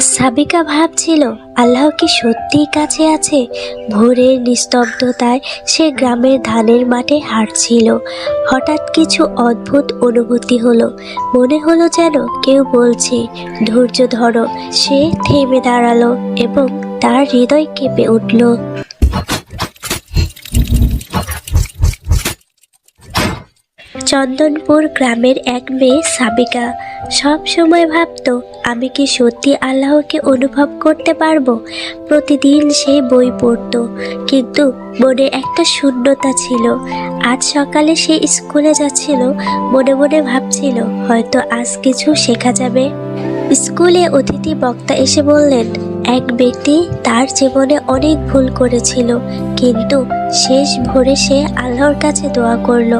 সাবিকা ভাবছিল, আল্লাহ কি সত্যিই কাছে আছে? ভোরের নিস্তব্ধতায় সে গ্রামের ধানের মাঠে হাঁটছিল। হঠাৎ কিছু অদ্ভুত অনুভূতি হলো। মনে হলো যেন কেউ বলছে, ধৈর্য ধরো। সে থেমে দাঁড়াল এবং তার হৃদয় কেঁপে উঠল। চন্দনপুর গ্রামের এক মেয়ে সাবিকা সব সময় ভাবত, আমি কি সত্যি আল্লাহকে অনুভব করতে পারব? প্রতিদিন সে বই পড়তো, কিন্তু মনে একটা শূন্যতা ছিল। আজ সকালে সে স্কুলে যাচ্ছিল, মনে মনে ভাবছিল, হয়তো আজ কিছু শেখা যাবে? স্কুলে অতিথি বক্তা এসে বললেন এক ব্যক্তি তার জীবনে অনেক ভুল করেছিল, কিন্তু শেষ ভোরে সে আল্লাহর কাছে দোয়া করল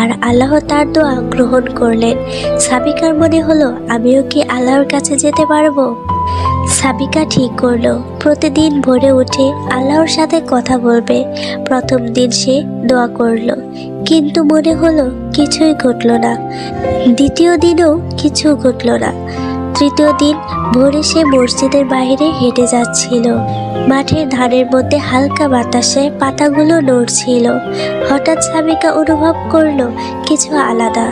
আর আল্লাহ তার দোয়া গ্রহণ করলেন। সাবিকার মনে হলো, আমিও কি আল্লাহর কাছে যেতে পারব? সাবিকা ঠিক করল। প্রতিদিন ভোরে উঠে আল্লাহর সাথে কথা বলবে। প্রথম দিন সে দোয়া করল, কিন্তু মনে হলো, কিছুই ঘটলো না। দ্বিতীয় দিনও কিছু ঘটলো না। তৃতীয় দিন ভোরে সে মসজিদের বাইরে হেঁটে যাচ্ছিল। মাঠের ধানের মধ্যে হালকা বাতাসে পাতাগুলো নড়ছিল। হঠাৎ সাবিকা অনুভব করল কিছু আলাদা।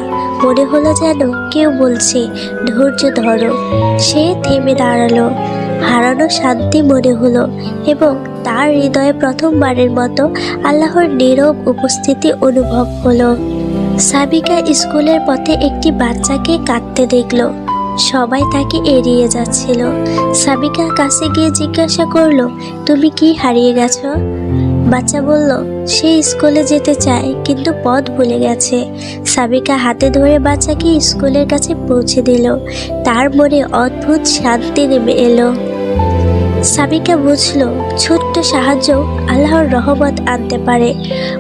মনে হলো যেন কেউ বলছে, ধৈর্য ধরো। সে থেমে দাঁড়াল। হারানো শান্তি মনে হলো এবং তার হৃদয়ে প্রথমবারের মতো আল্লাহর নীরব উপস্থিতি অনুভব হলো। সাবিকা স্কুলের পথে একটি বাচ্চাকে কাঁদতে দেখল। সবাই তাকে এড়িয়ে যাচ্ছিল। সাবিকা কাছে গিয়ে জিজ্ঞাসা করল, তুমি কি হারিয়ে গেছো? বাচ্চা বলল, সে স্কুলে যেতে চায়, কিন্তু পথ ভুলে গেছে। সাবিকা হাতে ধরে বাচ্চাকে স্কুলের কাছে পৌঁছে দিল। তার মনে অদ্ভুত শান্তি নেমে এলো। সাবিকা বুঝল, ছোট্ট সাহায্য আল্লাহর রহমত আনতে পারে।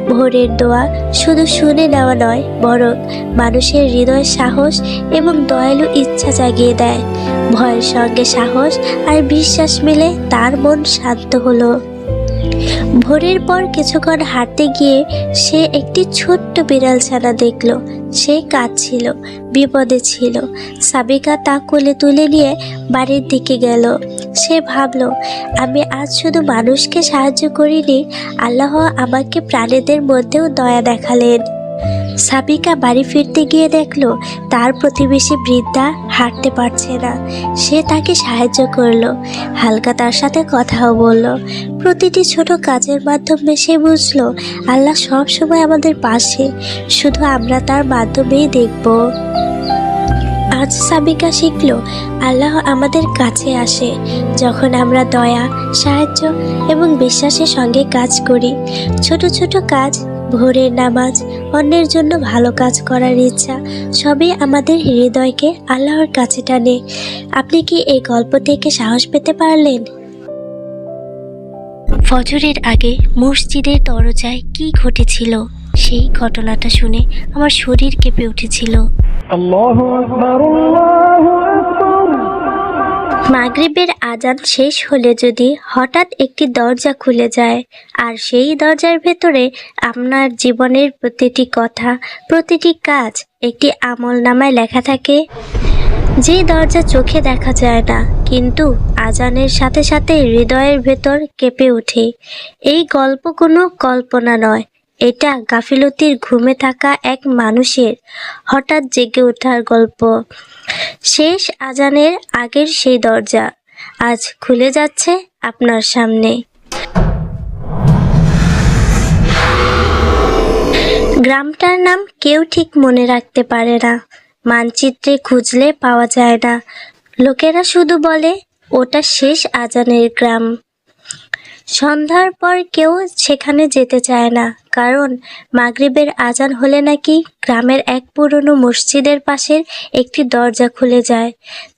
ভোরের দোয়া শুধু শুনে নেওয়া নয়, বরং মানুষের হৃদয় সাহস এবং দয়ালু ইচ্ছা জাগিয়ে দেয়। ভয়ের সঙ্গে সাহস আর বিশ্বাস মিলে তার মন শান্ত হলো। ভোরের পর কিছুক্ষণ হাঁটতে গিয়ে সে একটি ছোট্ট বিড়াল ছানা দেখল। সে কাঁদছিল, বিপদে ছিল। সাবিকা তা কোলে তুলে নিয়ে বাড়ির দিকে গেল। সে ভাবল, আমি আজ শুধু মানুষকে সাহায্য করিনি, আল্লাহ আমাকে প্রাণীদের মধ্যেও দয়া দেখালেন। সাবিকা বাড়ি ফিরতে গিয়ে দেখল, তার প্রতিবেশী বৃদ্ধা হাঁটতে পারছে না। সে তাকে সাহায্য করল। হালকা তার সাথে কথাও বলল। প্রতিটি ছোট কাজের মাধ্যমে সে বুঝলো, আল্লাহ সব সময় আমাদের পাশে। শুধু আমরা তার মাধ্যমেই দেখব। আজ সাবিকা শিখল, আল্লাহ আমাদের কাছে আসে। যখন আমরা দয়া, সাহায্য এবং বিশ্বাসের সঙ্গে কাজ করি, ছোট ছোট কাজ ভোরের নামাজ, অন্যের জন্য ভালো কাজ করার ইচ্ছা, সবই আমাদের হৃদয়কে আল্লাহর কাছে টানে। আপনি কি এই গল্প থেকে সাহস পেতে পারলেন? ফজরের আগে মসজিদের দরজায় কি ঘটেছিল, সেই ঘটনাটা শুনে আমার শরীর কেঁপে উঠেছিল। আল্লাহু আকবার, আল্লাহু মাগরিবের আজান শেষ হলে যদি হঠাৎ একটি দরজা খুলে যায়, আর সেই দরজার ভেতরে আপনার জীবনের প্রতিটি কথা, প্রতিটি কাজ একটি আমল নামায় লেখা থাকে, যে দরজা চোখে দেখা যায় না, কিন্তু আজানের সাথে সাথে হৃদয়ের ভেতর কেঁপে ওঠে। এই গল্প কোনো কল্পনা নয় এটা গাফিলতির ঘুমে থাকা এক মানুষের হঠাৎ জেগে ওঠার গল্প। শেষ আজানের আগের সেই দরজা আজ খুলে যাচ্ছে আপনার সামনে। গ্রামটার নাম কেউ ঠিক মনে রাখতে পারে না। মানচিত্রে খুঁজলে পাওয়া যায় না। লোকেরা শুধু বলে, ওটা শেষ আজানের গ্রাম। সন্ধ্যার পর কেউ সেখানে যেতে চায় না। কারণ মাগরিবের আজান হলে নাকি গ্রামের এক পুরনো মসজিদের পাশের একটি দরজা খুলে যায়।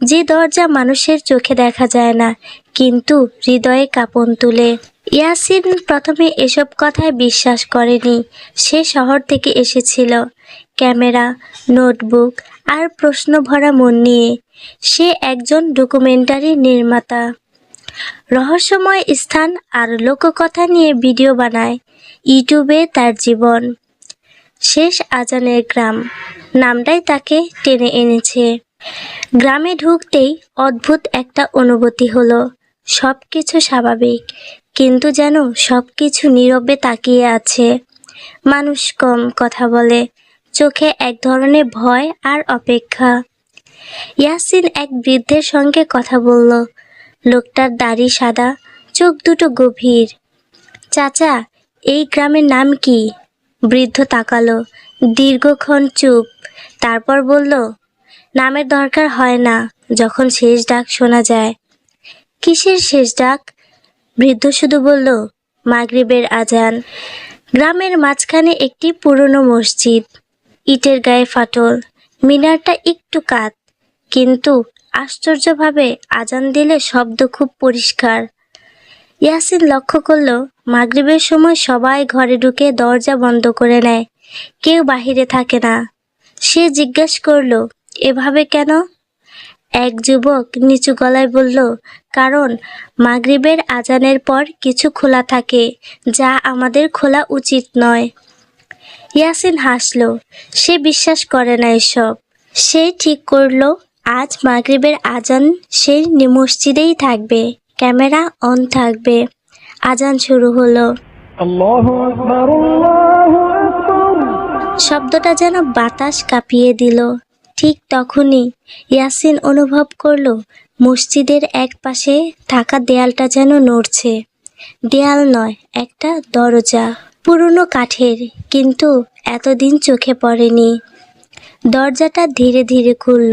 যে দরজা মানুষের চোখে দেখা যায় না, কিন্তু হৃদয়ে কাঁপন তুলে। ইয়াসিন প্রথমে এসব কথায় বিশ্বাস করেনি। সে শহর থেকে এসেছিল। ক্যামেরা, নোটবুক আর প্রশ্ন ভরা মন নিয়ে। সে একজন ডকুমেন্টারি নির্মাতা। রহস্যময় স্থান আর লোককথা নিয়ে ভিডিও বানায়। ইউটিউবে তার জীবন। শেষ আজানের গ্রাম, নামটাই তাকে টেনে এনেছে। গ্রামে ঢুকতেই অদ্ভুত একটা অনুভূতি হলো। সব কিছু স্বাভাবিক, কিন্তু যেন সব কিছু নীরবে তাকিয়ে আছে। মানুষ কম কথা বলে, চোখে এক ধরনের ভয় আর অপেক্ষা। ইয়াসিন এক বৃদ্ধের সঙ্গে কথা বলল, লোকটার দাড়ি সাদা, চোখ দুটো গভীর। চাচা এই গ্রামের নাম কি? বৃদ্ধ তাকালো, দীর্ঘক্ষণ চুপ, তারপর বলল, নামের দরকার হয় না, যখন শেষ ডাক শোনা যায়। কিসের শেষ ডাক? বৃদ্ধ শুধু বলল, মাগরিবের আজান। গ্রামের মাঝখানে একটি পুরনো মসজিদ, ইটের গায়ে ফাটল, মিনারটা একটু কাত, কিন্তু আশ্চর্যভাবে আজান দিলে শব্দ খুব পরিষ্কার। ইয়াসিন লক্ষ্য করল, মাগরিবের সময় সবাই ঘরে ঢুকে দরজা বন্ধ করে নেয়। কেউ বাহিরে থাকে না। সে জিজ্ঞেস করল, এভাবে কেন? এক যুবক নিচু গলায় বলল, কারণ মাগরিবের আজানের পর কিছু খোলা থাকে, যা আমাদের খোলা উচিত নয়। ইয়াসিন হাসল, সে বিশ্বাস করে না এসব। সে ঠিক করল, আজ মাগরিবের আজান সেই মসজিদেই থাকবে। ক্যামেরা অন থাকবে। আজান শুরু হলো। শব্দটা যেন বাতাস কাঁপিয়ে দিল। ঠিক তখনই ইয়াসিন অনুভব করল মসজিদের এক পাশে থাকা দেয়ালটা যেন নড়ছে। দেয়াল নয় একটা দরজা। পুরনো কাঠের কিন্তু এতদিন চোখে পড়েনি। দরজাটা ধীরে ধীরে খুলল।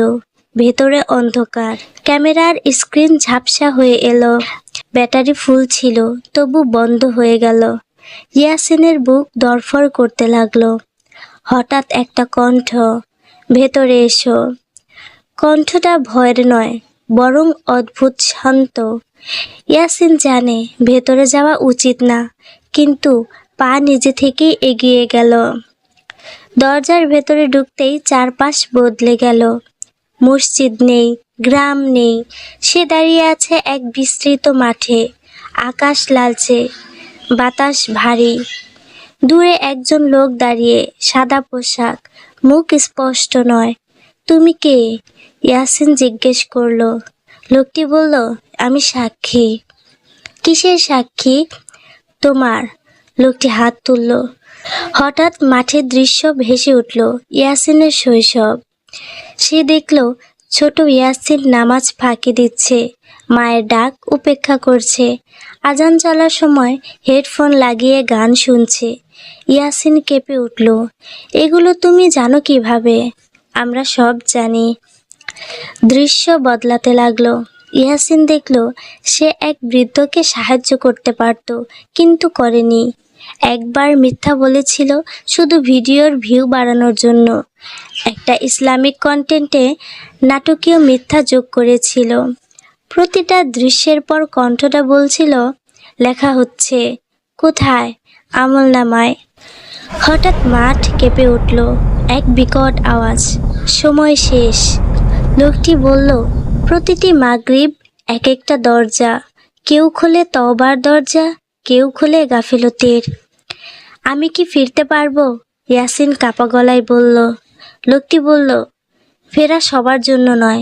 ভেতরে অন্ধকার। ক্যামেরার স্ক্রিন ঝাপসা হয়ে এলো। ব্যাটারি ফুল ছিল, তবু বন্ধ হয়ে গেল। ইয়াসিনের বুক দরফর করতে লাগল। হঠাৎ একটা কণ্ঠ, ভেতরে এসো। কণ্ঠটা ভয়ের নয়, বরং অদ্ভুত শান্ত। ইয়াসিন জানে, ভেতরে যাওয়া উচিত না, কিন্তু পা নিজে থেকেই এগিয়ে গেল। দরজার ভেতরে ঢুকতেই চারপাশ বদলে গেল। মসজিদ নেই, গ্রাম নেই। সে দাঁড়িয়ে আছে এক বিস্তৃত মাঠে। আকাশ লালচে, বাতাস ভারী। দূরে একজন লোক দাঁড়িয়ে, সাদা পোশাক, মুখ স্পষ্ট নয়। তুমি কে? ইয়াসিন জিজ্ঞেস করল। লোকটি বলল, আমি সাক্ষী। কিসের সাক্ষী? তোমার। লোকটি হাত তুলল। হঠাৎ মাঠের দৃশ্য ভেসে উঠল। ইয়াসিনের শৈশব। সে দেখল ছোট ইয়াসিন নামাজ ফাঁকি দিচ্ছে, মায়ের ডাক উপেক্ষা করছে। আজান চলার সময় হেডফোন লাগিয়ে গান শুনছে। ইয়াসিন কেঁপে উঠল, এগুলো তুমি জানো কীভাবে? আমরা সব জানি। দৃশ্য বদলাতে লাগল। ইয়াসিন দেখল সে এক বৃদ্ধকে সাহায্য করতে পারত, কিন্তু করেনি। একবার মিথ্যা বলেছিল শুধু ভিডিওর ভিউ বাড়ানোর জন্য। একটা ইসলামিক কন্টেন্টে নাটকীয় মিথ্যা যোগ করেছিল। প্রতিটা দৃশ্যের পর কণ্ঠটা বলছিল, লেখা হচ্ছে, কোথায়? আমল নামায়। হঠাৎ মাঠ কেঁপে উঠল, এক বিকট আওয়াজ। সময় শেষ। লোকটি বলল, প্রতিটি মাগরিব এক একটা দরজা। কেউ খোলে তবার দরজা, কেউ খোলে গাফিলতির। আমি কি ফিরতে পারব? ইয়াসিন কাপা গলায় বলল। লোকটি বলল, ফেরা সবার জন্য নয়,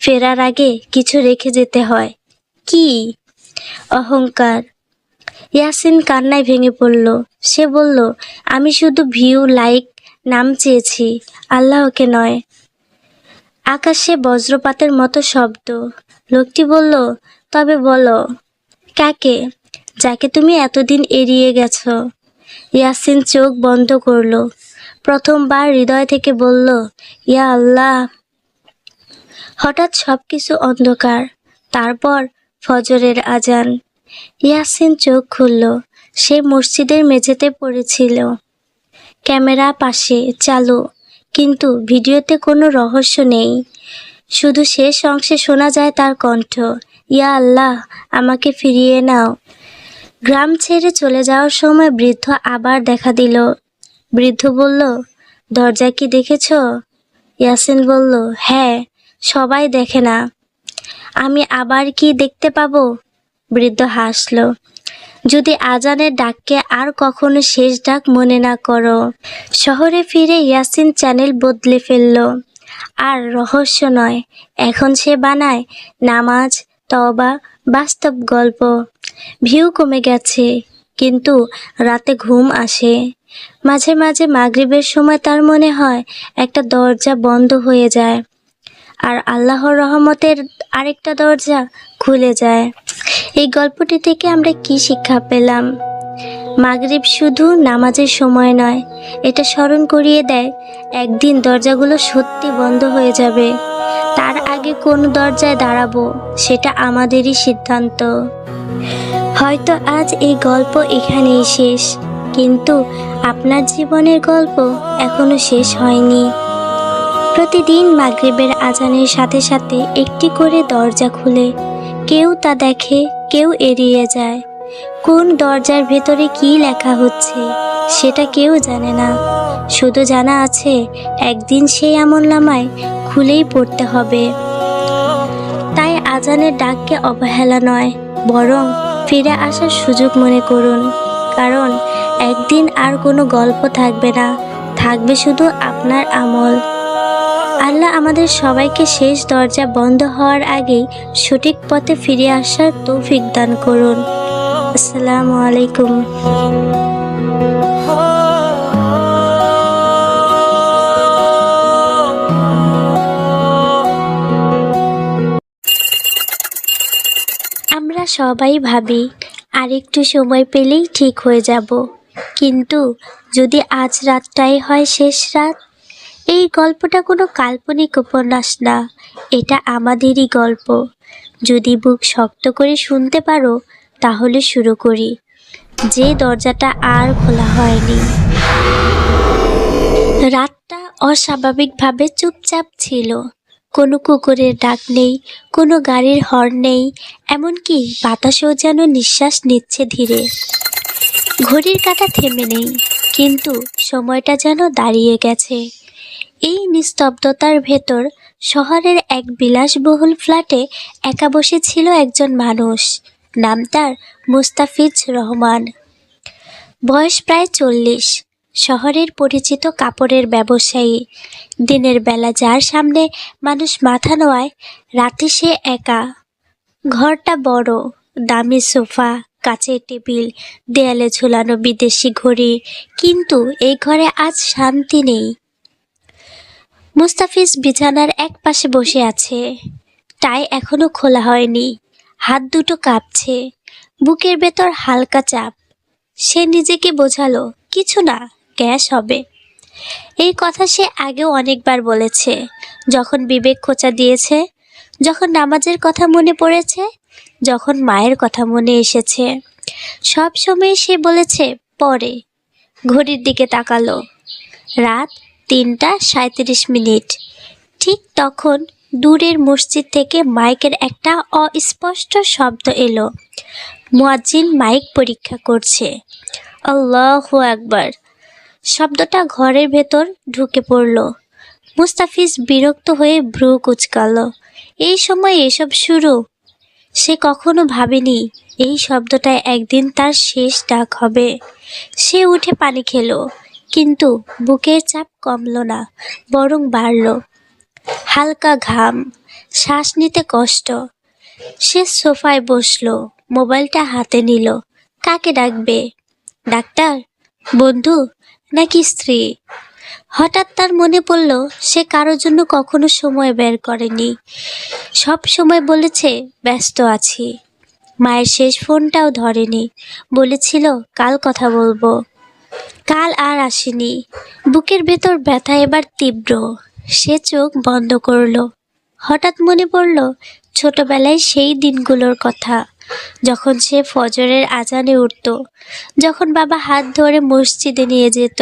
ফেরার আগে কিছু রেখে যেতে হয়। কি? অহংকার। ইয়াসিন কান্নায় ভেঙে পড়ল। সে বলল, আমি শুধু ভিউ, লাইক, নাম চেয়েছি, আল্লাহকে নয়। আকাশে বজ্রপাতের মতো শব্দ। লোকটি বলল, তবে বলো, কাকে? যাকে তুমি এতদিন এড়িয়ে গেছো? ইয়াসিন চোখ বন্ধ করল। প্রথমবার হৃদয় থেকে বলল, ইয়া আল্লাহ। হঠাৎ সব কিছু অন্ধকার। তারপর ফজরের আজান। ইয়াসিন চোখ খুলল। সে মসজিদের মেঝেতে পড়েছিল। ক্যামেরা পাশে, চালু। কিন্তু ভিডিওতে কোনো রহস্য নেই। শুধু শেষ অংশে শোনা যায় তার কণ্ঠ, ইয়া আল্লাহ, আমাকে ফিরিয়ে নাও। গ্রাম ছেড়ে চলে যাওয়ার সময় বৃদ্ধ আবার দেখা দিল। বৃদ্ধ বলল, দরজা কি দেখেছ? ইয়াসিন বলল হ্যাঁ সবাই দেখে না। আমি আবার কি দেখতে পাবো? বৃদ্ধ হাসল, যদি আজানের ডাককে আর কখনো শেষ ডাক মনে না করো। শহরে ফিরে ইয়াসিন চ্যানেল বদলে ফেলল, আর রহস্য নয়, এখন সে বানায় নামাজ তবা বাস্তব গল্প। ভিউ কমে গেছে, কিন্তু রাতে ঘুম আসে। মাঝে মাঝে মাগরিবের সময় তার মনে হয় একটা দরজা বন্ধ হয়ে যায়, আর আল্লাহর রহমতের আরেকটা দরজা খুলে যায়। এই গল্পটি থেকে আমরা কি শিক্ষা পেলাম? মাগরিব শুধু নামাজের সময় নয়, এটা স্মরণ করিয়ে দেয়, একদিন দরজাগুলো সত্যি বন্ধ হয়ে যাবে। আগে কোন দরজায় দাঁড়াবো, সেটা আমাদেরই সিদ্ধান্ত। হয়তো আজ এই গল্প এখানেই শেষ, কিন্তু আপনার জীবনের গল্প এখনও শেষ হয়নি। প্রতিদিন মাগরিবের আজানের সাথে সাথে একটি করে দরজা খুলে, কেউ তা দেখে, কেউ এড়িয়ে যায়। কোন দরজার ভেতরে কি লেখা হচ্ছে, সেটা কেউ জানে না। শুধু জানা আছে, একদিন সেই আমল নামায় খুলেই পড়তে হবে। আজানের ডাককে অবহেলা নয়, বরং ফিরে আসার সুযোগ মনে করুন। কারণ একদিন আর কোনো গল্প থাকবে না, থাকবে শুধু আপনার আমল। আল্লাহ আমাদের সবাইকে শেষ দরজা বন্ধ হওয়ার আগেই সঠিক পথে ফিরে আসার তৌফিক দান করুন। আসসালামু আলাইকুম। আমরা সবাই ভাবি আরেকটু সময় পেলেই ঠিক হয়ে যাব। কিন্তু যদি আজ রাতটাই হয় শেষ রাত? এই গল্পটা কোনো কাল্পনিক উপন্যাস না, এটা আমাদেরই গল্প। যদি বুক শক্ত করে শুনতে পারো, তাহলে শুরু করি। যে দরজাটা আর খোলা হয়নি। রাতটা অস্বাভাবিকভাবে চুপচাপ ছিল। কোনো কুকুরের ডাক নেই, কোনো গাড়ির হর্ন নেই, এমনকি বাতাসেও যেন নিঃশ্বাস নিচ্ছে ধীরে। ঘড়ির কাঁটা থেমে নেই, কিন্তু সময়টা যেন দাঁড়িয়ে গেছে। এই নিস্তব্ধতার ভেতর শহরের এক বিলাসবহুল ফ্ল্যাটে একা বসে ছিল একজন মানুষ, নাম তার মুস্তাফিজ রহমান। বয়স প্রায় চল্লিশ। শহরের পরিচিত কাপড়ের ব্যবসায়ী। দিনের বেলা যার সামনে মানুষ মাথা নোয়ায়, রাতে সে একা। ঘরটা বড়, দামি সোফা, কাচের টেবিল, দেয়ালে ঝুলানো বিদেশি ঘড়ি, কিন্তু এই ঘরে আজ শান্তি নেই। মুস্তাফিজ বিছানার এক পাশে বসে আছে। টাই এখনও খোলা হয়নি। হাত দুটো কাঁপছে। বুকের ভেতর হালকা চাপ। সে নিজেকে বোঝালো, কিছু না। গ্যাস হবে। এই কথা সে আগেও অনেকবার বলেছে। যখন বিবেক খোঁচা দিয়েছে, যখন নামাজের কথা মনে পড়েছে, যখন মায়ের কথা মনে এসেছে। সব সময় সে বলেছে, পরে। ঘড়ির দিকে তাকালো। রাত তিনটা সাঁত্রিশ মিনিট। ঠিক তখন দূরের মসজিদ থেকে মাইকের একটা অস্পষ্ট শব্দ এলো। মুয়াজ্জিন মাইক পরীক্ষা করছে। আল্লাহ একবার শব্দটা ঘরের ভেতর ঢুকে পড়ল। মুস্তাফিজ বিরক্ত হয়ে ভ্রু কুচকাল। এই সময় এসব শুরু? সে কখনো ভাবেনি এই শব্দটা একদিন তার শেষ ডাক হবে। সে উঠে পানি খেলো, কিন্তু বুকের চাপ কমলো না, বরং বাড়ল। হালকা ঘাম, শ্বাস নিতে কষ্ট। সে সোফায় বসল, মোবাইলটা হাতে নিল। কাকে ডাকবে? ডাক্তার? বন্ধু নাকি স্ত্রী? হঠাৎ তার মনে পড়ল, সে কারোর জন্য কখনো সময় বের করেনি। সব সময় বলেছে, ব্যস্ত আছি। মায়ের শেষ ফোনটাও ধরেনি। বলেছিল, কাল কথা বলব। কাল আর আসেনি। বুকের ভেতর ব্যথা এবার তীব্র। সে চোখ বন্ধ করল। হঠাৎ মনে পড়ল, ছোটবেলায় সেই দিনগুলোর কথা। যখন সে ফজরের আজানে উঠত, যখন বাবা হাত ধরে মসজিদে নিয়ে যেত,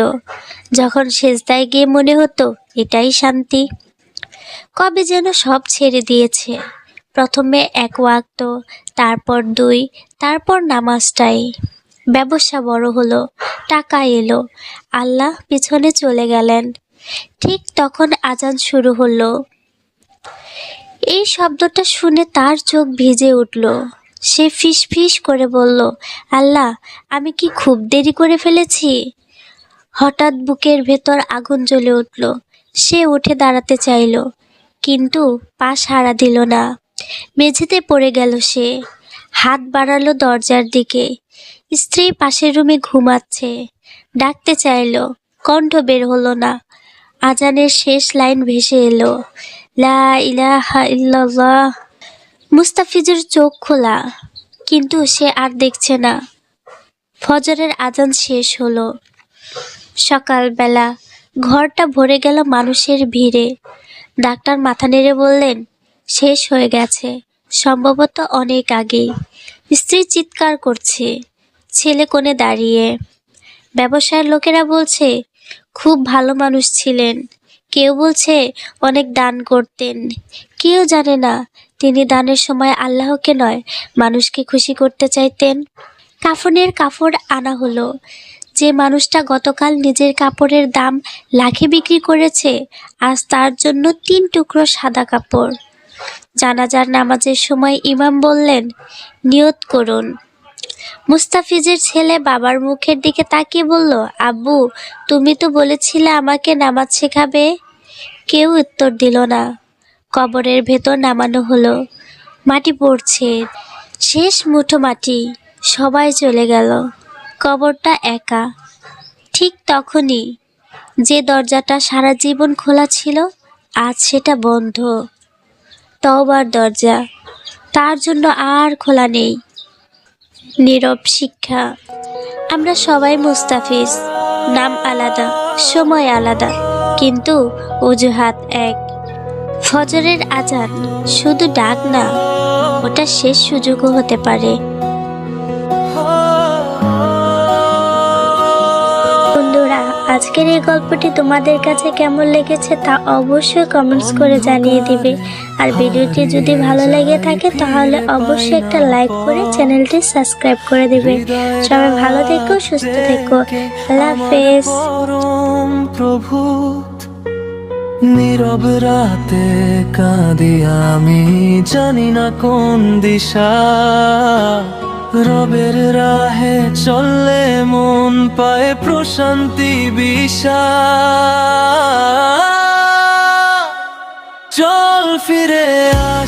যখন সেজদায় গিয়ে মনে হতো, এটাই শান্তি। কবে যেন সব ছেড়ে দিয়েছে। প্রথমে এক ওয়াক্ত, তারপর দুই, তারপর নামাজটাই। ব্যবসা বড় হলো, টাকা এলো, আল্লাহ পিছনে চলে গেলেন। ঠিক তখন আজান শুরু হলো। এই শব্দটা শুনে তার চোখ ভিজে উঠল। সে ফিস ফিস করে বলল, আল্লাহ, আমি কি খুব দেরি করে ফেলেছি? হঠাৎ বুকের ভেতর আগুন জ্বলে উঠল। সে উঠে দাঁড়াতে চাইল, কিন্তু পা সাড়া দিল না। মেঝেতে পড়ে গেল সে। হাত বাড়ালো দরজার দিকে। স্ত্রী পাশের রুমে ঘুমাচ্ছে। ডাকতে চাইল, কণ্ঠ বের হলো না। আজানের শেষ লাইন ভেসে এলো, লা ইলাহা ইল্লাল্লাহ। মুস্তাফিজের চোখ খোলা, কিন্তু সে আর দেখছে না। ফজরের আজান শেষ হলো। সকালবেলা ঘরটা ভরে গেল মানুষের ভিড়ে। ডাক্তার মাথা নেড়ে বললেন, শেষ হয়ে গেছে, সম্ভবত অনেক আগেই। স্ত্রী চিৎকার করছে, ছেলে কোণে দাঁড়িয়ে। ব্যবসায়ের লোকেরা বলছে, খুব ভালো মানুষ ছিলেন। কেউ বলছে, অনেক দান করতেন। কেউ জানে না তিনি দানের সময় আল্লাহকে নয়, মানুষকে খুশি করতে চাইতেন। কাফনের কাপড় আনা হলো। যে মানুষটা গতকাল নিজের কাপড়ের দাম লাখে বিক্রি করেছে, আজ তার জন্য তিন টুকরো সাদা কাপড়। জানাজার নামাজের সময় ইমাম বললেন, নিয়ত করুন। মুস্তাফিজের ছেলে বাবার মুখের দিকে তাকিয়ে বলল, আব্বু, তুমি তো বলেছিলে আমাকে নামাজ শেখাবে? কেউ উত্তর দিল না। কবরের ভেতর নামানো হলো। মাটি পড়ছে। শেষ মুঠো মাটি সবাই চলে গেল। কবরটা একা। ঠিক তখনই যে দরজাটা সারা জীবন খোলা ছিল, আজ সেটা বন্ধ। তওবার দরজা। তার জন্য আর খোলা নেই। নীরব শিক্ষা। আমরা সবাই মুস্তাফিজ। নাম আলাদা, সময় আলাদা, কিন্তু অজুহাত এক। ফজরের আজান শুধু ডাক না, ওটা শেষ সুযোগও হতে পারে। বন্ধুরা, আজকের এই গল্পটি তোমাদের কাছে কেমন লেগেছে তা অবশ্যই কমেন্টস করে জানিয়ে দিবে। আর ভিডিওটি যদি ভালো লেগে থাকে, তাহলে অবশ্যই একটা লাইক করে চ্যানেলটি সাবস্ক্রাইব করে দেবে। সবাই ভালো থেকো, সুস্থ থেকো। আল্লাহ হাফেজ। প্রভু নীরব রাতে কাঁদি আমি, জানি না কোন দিশা। রবের রাহে চললে মন পায় প্রশান্তি বিষা। চল ফিরে আ